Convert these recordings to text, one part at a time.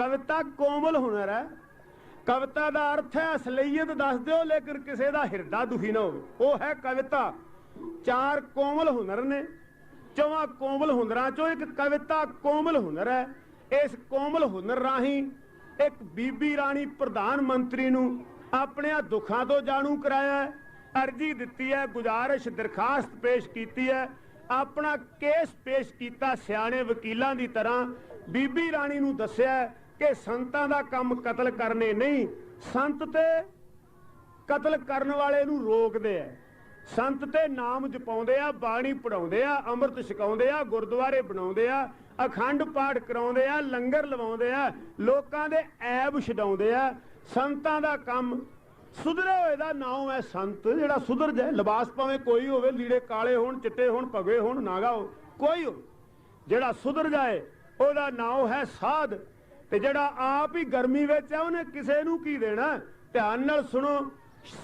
ਕਵਿਤਾ ਕੋਮਲ ਹੁਨਰ ਹੈ। ਕਵਿਤਾ ਦਾ ਅਰਥ ਹੈ ਅਸਲੀਅਤ ਦੱਸ ਦਿਓ, ਲੇਕਿਨ ਕਿਸੇ ਦਾ ਹਿਰਦਾ ਦੁਖੀ ਨਾ ਹੋਵੇ। ਉਹ ਹੈ ਕਵਿਤਾ। ਚਾਰ ਕੋਮਲ ਹੁਨਰ ਨੇ। ਚੌਵਾਂ ਕੋਮਲ ਹੁਨਰਾਂ ਚੋਂ ਇੱਕ ਕਵਿਤਾ ਕੋਮਲ ਹੁਨਰ ਹੈ। ਇਸ ਕੋਮਲ ਹੁਨਰ ਰਾਹੀਂ ਇੱਕ ਬੀਬੀ ਰਾਣੀ ਪ੍ਰਧਾਨ ਮੰਤਰੀ ਨੂੰ ਆਪਣੇ ਦੁੱਖਾਂ ਤੋਂ ਜਾਣੂ ਕਰਾਇਆ ਅਰਜੀ ਦਿੱਤੀ ਹੈ, ਗੁਜ਼ਾਰਿਸ਼ ਦਰਖਾਸਤ ਪੇਸ਼ ਕੀਤੀ ਹੈ। ਆਪਣਾ ਕੇਸ ਪੇਸ਼ ਕੀਤਾ ਸਿਆਣੇ ਵਕੀਲਾਂ ਦੀ ਤਰ੍ਹਾਂ। ਬੀਬੀ ਰਾਣੀ ਨੂੰ ਦੱਸਿਆ ਕਿ ਸੰਤਾਂ ਦਾ ਕੰਮ ਕਤਲ ਕਰਨੇ ਨਹੀਂ, ਸੰਤ ਤੇ ਕਤਲ ਕਰਨ ਵਾਲੇ ਨੂੰ ਰੋਕਦੇ ਆ। ਸੰਤ ਤੇ ਨਾਮ ਜਪਾਉਂਦੇ ਆ, ਬਾਣੀ ਪੜਾਉਂਦੇ ਆ, ਅੰਮ੍ਰਿਤ ਛਕਾਉਂਦੇ ਆ, ਗੁਰਦੁਆਰੇ ਬਣਾਉਂਦੇ ਆ, ਅਖੰਡ ਪਾਠ ਕਰਾਉਂਦੇ ਆ, ਲੰਗਰ ਲਵਾਉਂਦੇ ਆ, ਲੋਕਾਂ ਦੇ ਐਬ ਛਡਾਉਂਦੇ ਆ। ਸੰਤਾਂ ਦਾ ਕੰਮ ਸੁਧਰੇ ਹੋਏ ਦਾ ਨਾਮ ਹੈ ਸੰਤ, ਜਿਹੜਾ ਸੁਧਰ ਜਾਏ, ਲਿਬਾਸ ਭਾਵੇਂ ਕੋਈ ਹੋਵੇ, ਲੀੜੇ ਕਾਲੇ ਹੋਣ, ਚਿੱਟੇ ਹੋਣ ਭਗਵੇ ਹੋਣ ਨਾਗਾ ਹੋ ਕੋਈ ਹੋ ਜਿਹੜਾ ਸੁਧਰ ਜਾਏ, ਉਹਦਾ ਨਾਮ ਹੈ ਸਾਧ। ਤੇ ਜਿਹੜਾ ਆਪ ਹੀ ਗਰਮੀ ਵਿੱਚ ਹੈ ਉਹਨੇ ਕਿਸੇ ਨੂੰ ਕੀ ਦੇਣਾ? ਧਿਆਨ ਨਾਲ ਸੁਣੋ,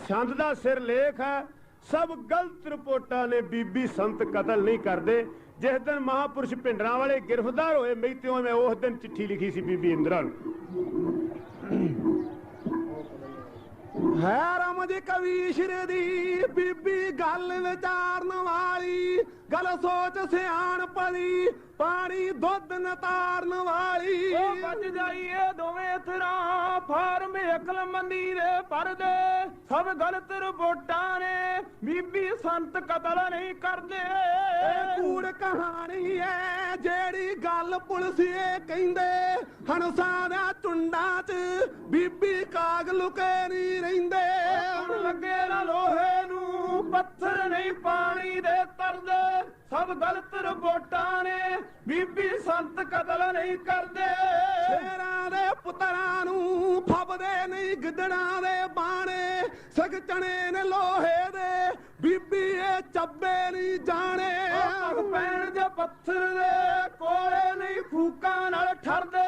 ਸੰਤ ਦਾ ਸਿਰ ਲੇਖ ਹੈ, ਸਭ ਗਲਤ ਰਿਪੋਰਟਾਂ ਨੇ ਬੀਬੀ ਸੰਤ ਕਤਲ ਨਹੀਂ ਕਰਦੇ। ਜਿਸ ਦਿਨ ਮਹਾਪੁਰਸ਼ ਭਿੰਡਰਾਂ ਵਾਲੇ ਗ੍ਰਿਫਤਾਰ ਹੋਏ ਮੈਤਿਓ ਮੈਂ ਉਸ ਦਿਨ ਚਿੱਠੀ ਲਿਖੀ ਸੀ ਬੀਬੀ ਇੰਦਰਾ ਨੂੰ। ਹੈ ਰਮਜ ਕਵੀਸ਼ਰ ਦੀ, ਬੀਬੀ ਗੱਲ ਵਿਚਾਰਨ ਵਾਲੀ, ਗੱਲ ਸੋਚ ਸਿਆਣ ਪਲੀ ਪਾਣੀ ਦੁੱਧ ਨਤਾਰਨ ਵਾਲੀ। ਵੱਜ ਜਾਈਏ ਦੋਵੇਂ ਥਰਾਂ ਫਾਰਮ ਅਕਲ ਮੰਦੀ ਦੇ ਪਰਦੇ। ਸਭ ਗਲਤ ਰਿਪੋਰਟਾਂ ਨੇ ਬੀਬੀ ਸੰਤ ਕਤਲ ਨਹੀਂ ਕਰਦੇ। ਇਹ ਕੂੜ ਕਹਾਣੀ ਐ ਜਿਹੜੀ ਗੱਲ ਪੁਲਸੀਏ ਕਹਿੰਦੇ। ਹਣਸਾਂ ਦਾ ਟੁੰਡਾਂ 'ਚ ਬੀਬੀ ਕਾਗ ਲੁਕੇ ਨਹੀਂ ਰਹਿੰਦੇ। ਹੁਣ ਲੱਗੇ ਨਾ ਲੋਹੇ ਨੂੰ ਪੱਥਰ ਨਹੀਂ ਪਾਣੀ ਦੇ ਤਰਦੇ। ਸਭ ਗਲਤ ਰਿਪੋਰਟਾਂ ਨੇ ਬੀਬੀ ਸੰਤ ਕਤਲ ਨਹੀਂ ਕਰਦੇ। ਪੁੱਤਰਾਂ ਨੂੰ ਫੱਬਦੇ ਨਹੀਂ, ਗਿੱਦੜਾਂ ਦੇ ਬਾਣੇ। ਸਗ ਨੇ ਲੋਹੇ ਦੇ, ਬੀਬੀ ਇਹ ਚੱਬੇ ਨਹੀਂ ਜਾਣੇ। ਪਗ ਪੈਣ ਜੇ ਪੱਥਰ ਦੇ ਕੋਲੇ ਨਹੀਂ ਫੂਕਾਂ ਨਾਲ ਠਰਦੇ।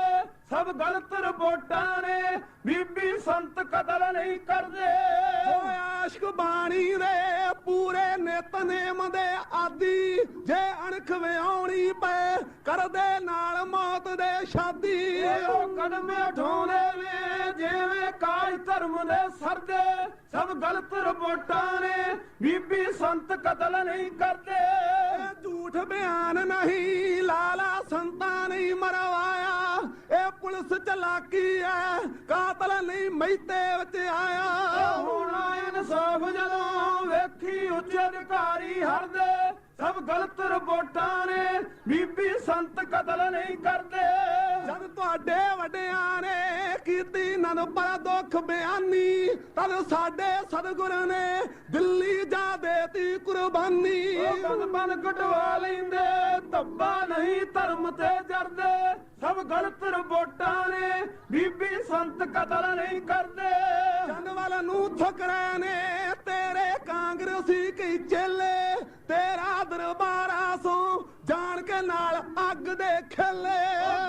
ਸਭ ਗਲਤ ਰਬੋਟਾਂ ਨੇ, ਬੀਬੀ ਸੰਤ ਕਤਲ ਨਹੀਂ ਕਰਦੇ। ਆਸ਼ਕ ਬਾਣੀ ਦੇ ਪੂਰੇ ਨਿਤਨੇਮ ਦੇ ਆਦੀ। ਜੇ ਅਣਖ ਵਿਆਉਣੀ ਪਏ ਕਰਦੇ ਨਾਲ ਮੌਤ ਦੇ ਸ਼ਾਦੀ। ਉਹ ਕਦਮ ਉਠਾਉਂਦੇ ਨੇ ਜਿਵੇਂ ਕਾਲ ਧਰਮ ਦੇ ਸਰਦੇ ਸਭ ਗਲਤ ਰਿਪੋਰਟਾਂ ਨੇ ਬੀਬੀ ਸੰਤ ਕਤਲ ਨਹੀਂ ਕਰਦੇ। ਝੂਠ ਬਿਆਨ ਨਹੀਂ ਲਾਲਾ ਸੰਤਾਂ ਨਹੀਂ ਮਰਵਾਇਆ। ਇਹ ਪੁਲਿਸ ਚਲਾਕੀ ਐ ਕਾਤਲ ਨਹੀਂ ਮਹਿਤੇ ਵਿੱਚ ਆਇਆ। ਵੇਖੀ ਉੱਚ ਅਧਿਕਾਰੀ ਹਰਦੇ ਸਭ ਗਲਤ ਰਿਪੋਰਟਾਂ ਨੇ ਬੀਬੀ ਸੰਤ ਕਤਲ ਨਹੀਂ ਕਰਦੇ। ਜਦ ਤੁਹਾਡੇ ਵੱਡਿਆਂ ਨੇ ਕੀਤੀ ਨਨ ਪਰ ਦੁੱਖ ਬਿਆਨੀ ਤਦ ਸਾਡੇ ਸਤਿਗੁਰ ਨੇ ਦਿੱਲੀ ਜਾ ਦੇਤੀ ਕੁਰਬਾਨੀ। ਬੰਦ ਬੰਦ ਕਟਵਾ ਲੈਂਦੇ ਧੱਬਾ ਨਹੀਂ ਧਰਮ ਤੇ ਜਰਦੇ। ਸਭ ਗਲਤ ਰਿਪੋਰਟਾਂ ਨੇ ਬੀਬੀ ਸੰਤ ਕਤਲ ਨਹੀਂ ਕਰਦੇ। ਚੰਦਵਾਲ ਨੂੰ ਠੁਕਰੇ ਨੇ ਖੇਲੇ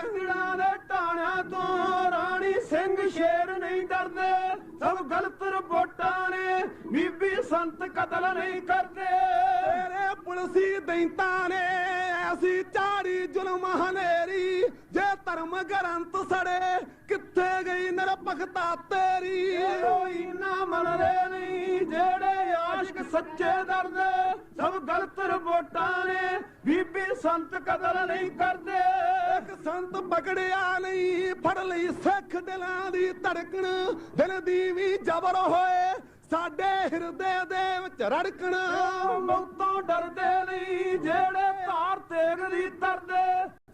ਕਿਹੜਾ ਦੇ ਟਾਣਿਆਂ ਤੋਂ ਰਾਣੀ ਸਿੰਘ ਸ਼ੇਰ ਨਹੀਂ ਡਰਦੇ। ਸਭ ਗਲਤ ਰਿਪੋਰਟਾਂ ਨੇ ਬੀਬੀ ਸੰਤ ਕਤਲ ਨਹੀਂ ਕਰਦੇ। ਤੇਰੇ ਪੁਲਸੀ ਦੈਂਤਾਂ ਨੇ ਐਸੀ ਚਾੜੀ ਜ਼ੁਲਮ ਹਨੇਰੀ। ਜੇ ਧਰਮ ਗ੍ਰੰਥ ਸੜੇ ਕਿੱਥੇ ਗਈ ਨਿਰਪਖਤਾ ਤੇਰੀ? ਕੋਈ ਨਾ ਮੰਨਦੇ ਨਹੀਂ ਜਿਹੜੇ ਆਸ਼ਿਕ ਸੱਚੇ ਦਰਦੇ ਸਭ ਗਲਤ ਰਿਪੋਰਟਾਂ ਨੇ ਬੀਬੀ ਸੰਤ ਕਤਲ ਨਹੀਂ ਕਰਦੇ। ਸੰਤ ਪਕੜਿਆ ਨਹੀਂ ਫੜ ਲਈ ਸਿੱਖ ਦਿਲਾਂ ਦੀ ਧੜਕਣ। ਦਿਲ ਦੀ ਵੀ ਜ਼ਬਰ ਹੋਏ ਸਾਡੇ ਹਿਰਦੇ ਦੇ ਵਿੱਚ ਰੜਕਣ। ਮੌਤੋਂ ਡਰਦੇ ਨਹੀਂ ਜਿਹੜੇ ਧਾਰ ਤੇਗ ਦੀ ਤਰਦੇ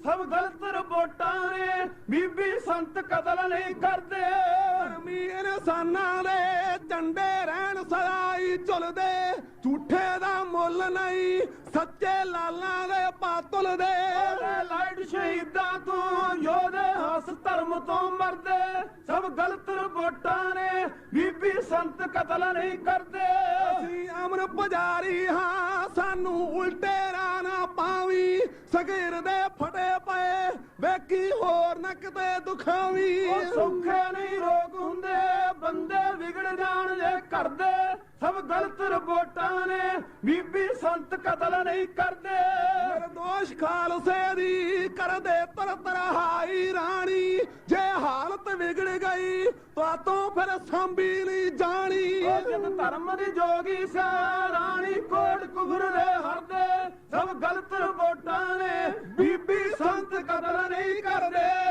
ਸਭ ਗਲਤ ਰਿਪੋਰਟਾਂ ਨੇ ਬੀਬੀ ਸੰਤ ਕਤਲ ਨਹੀਂ ਕਰਦੇ। ਧਰਮੀ ਇਨਸਾਨਾਂ ਦੇ ਝੰਡੇ ਰਹਿਣ ਸਦਾਈ ਝੁਲਦੇ। ਝੂਠੇ ਦਾ ਮੁੱਲ ਨਹੀਂ ਸੱਚੇ ਲਾਲਾਂ ਦੇ ਪਾਤੁਲ ਦੇ। ਸ਼ਹੀਦਾਂ ਤੋਂ ਯੋਧੇ ਹੱਸ ਧਰਮ ਤੋਂ ਮਰਦੇ। ਸਭ ਗਲਤ ਰਿਪੋਰਟਾਂ ਨੇ ਬੀਬੀ ਸੰਤ ਕਤਲ ਨਹੀਂ ਕਰਦੇ। ਅਸੀਂ ਅਮਰ ਪੁਜਾਰੀ ਹਾਂ ਸਾਨੂੰ ਉਲਟੇ ਨਾ ਪਾਵੀ। ਸਗੀਰ ਦੇ ਫਟੇ ਪਏ ਵੇਖੀ ਹੋਰ ਨਾ ਕਿਤੇ ਦੁਖਾਵੀ। ਸੌਖੇ ਨਹੀਂ ਰੋਗ ਹੁੰਦੇ ਬੰਦੇ ਵਿਗੜ ਜਾਣ ਜੇ ਕਰਦੇ। ਸਭ ਗਲਤ ਰਿਪੋਰਟਾਂ ਨੇ ਬੀਬੀ ਸੰਤ ਕਤਲ ਨਹੀਂ ਕਰਦੇ। ਨਿਰਦੋਸ਼ ਖਾਲਸੇ ਦੀ ਕਰਦੇ ਤਰ ਤਰਹਾਈ ਰਾਣੀ। ਜੇ ਹਾ ਤਾ ਤੋਂ ਫਿਰ ਸਾਂਭੀ ਨਹੀਂ ਜਾਣੀ। ਜਦ ਧਰਮ ਦੀ ਜੋਗੀ ਸਿਆਰਾਣੀ ਕੋਟ ਕੁਫਰ ਦੇ ਹਰਦੇ। ਸਭ ਗਲਤ ਰਿਪੋਰਟਾਂ ਨੇ ਬੀਬੀ ਸੰਤ ਕਦਰ ਨਹੀਂ ਕਰਦੇ।